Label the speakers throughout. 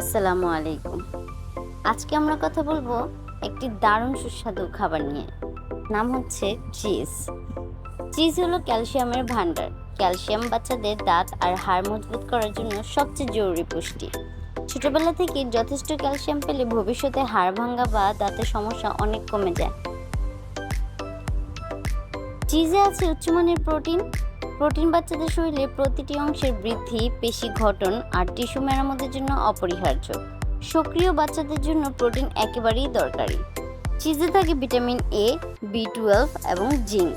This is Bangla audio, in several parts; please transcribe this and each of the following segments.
Speaker 1: আসসালামু আলাইকুম। আজকে আমরা কথা বলব একটি দারুণ সুস্বাদু খাবার নিয়ে। নাম হচ্ছে চিজ। চিজ হলো ক্যালসিয়ামের ভান্ডার ক্যালসিয়াম বাচ্চাদের দাঁত আর হাড় মজবুত করার জন্য সবচেয়ে জরুরি পুষ্টি। ছোটবেলা থেকে যথেষ্ট ক্যালসিয়াম পেলে ভবিষ্যতে হাড় ভাঙা বা দাঁতের সমস্যা অনেক কমে যায়। চিজে আছে উচ্চমানের প্রোটিন প্রোটিন বাচ্চাদের শরীরে প্রতিটি অংশের বৃদ্ধি, পেশি গঠন আর টিস্যু মেরামতের জন্য অপরিহার্য। সক্রিয় বাচ্চাদের জন্য প্রোটিন একেবারেই দরকারি। চিজে থাকে ভিটামিন এ বি টুয়েলভ এবং জিঙ্ক।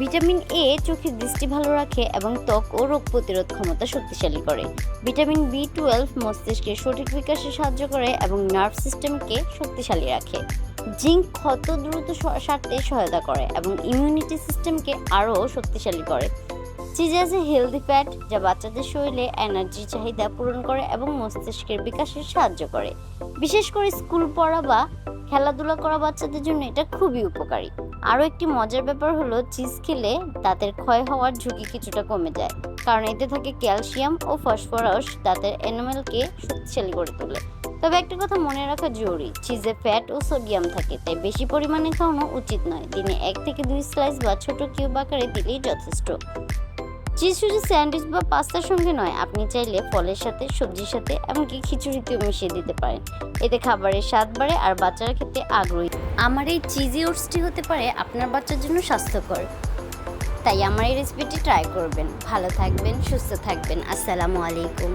Speaker 1: ভিটামিন এ চোখের দৃষ্টি ভালো রাখে এবং ত্বক ও রোগ প্রতিরোধ ক্ষমতা শক্তিশালী করে। ভিটামিন বি টুয়েলভ মস্তিষ্কের সঠিক বিকাশে সাহায্য করে এবং নার্ভ সিস্টেমকে শক্তিশালী রাখে। জিঙ্ক ক্ষত দ্রুত সারতে সহায়তা করে এবং ইমিউনিটি সিস্টেমকে আরও শক্তিশালী করে। চিজে হেলদি ফ্যাট যা বাচ্চাদের শরীরে এনার্জি চাহিদা পূরণ করে এবং মস্তিষ্কের বিকাশে সাহায্য করে। বিশেষ করে স্কুল পড়া বা খেলাধুলা করা বাচ্চাদের জন্য এটা খুবই উপকারী। আরও একটি মজার ব্যাপার হলো চিজ খেলে দাঁতের ক্ষয় হওয়ার ঝুঁকি কিছুটা কমে যায়, কারণ এতে থাকে ক্যালসিয়াম ও ফসফরাস দাঁতের এনামেলকে শক্তিশালী করে তোলে। তবে একটা কথা মনে রাখা জরুরি চিজে ফ্যাট ও সোডিয়াম থাকে, তাই বেশি পরিমাণে খাওয়ানো উচিত নয়। দিনে এক থেকে দুই স্লাইস বা ছোট কিউব আকারে দিলেই যথেষ্ট। চিজ শুধু স্যান্ডউইচ বা পাস্তার সঙ্গে নয়, আপনি চাইলে ফলের সাথে, সবজির সাথে, এমনকি খিচুড়িতেও মিশিয়ে দিতে পারেন। এতে খাবারের স্বাদ বাড়ে আর বাচ্চারা খেতে আগ্রহী। আমার এই চিজি ওটসটি হতে পারে আপনার বাচ্চার জন্য স্বাস্থ্যকর। তাই আমার এই রেসিপিটি ট্রাই করবেন। ভালো থাকবেন, সুস্থ থাকবেন। আসসালামু আলাইকুম।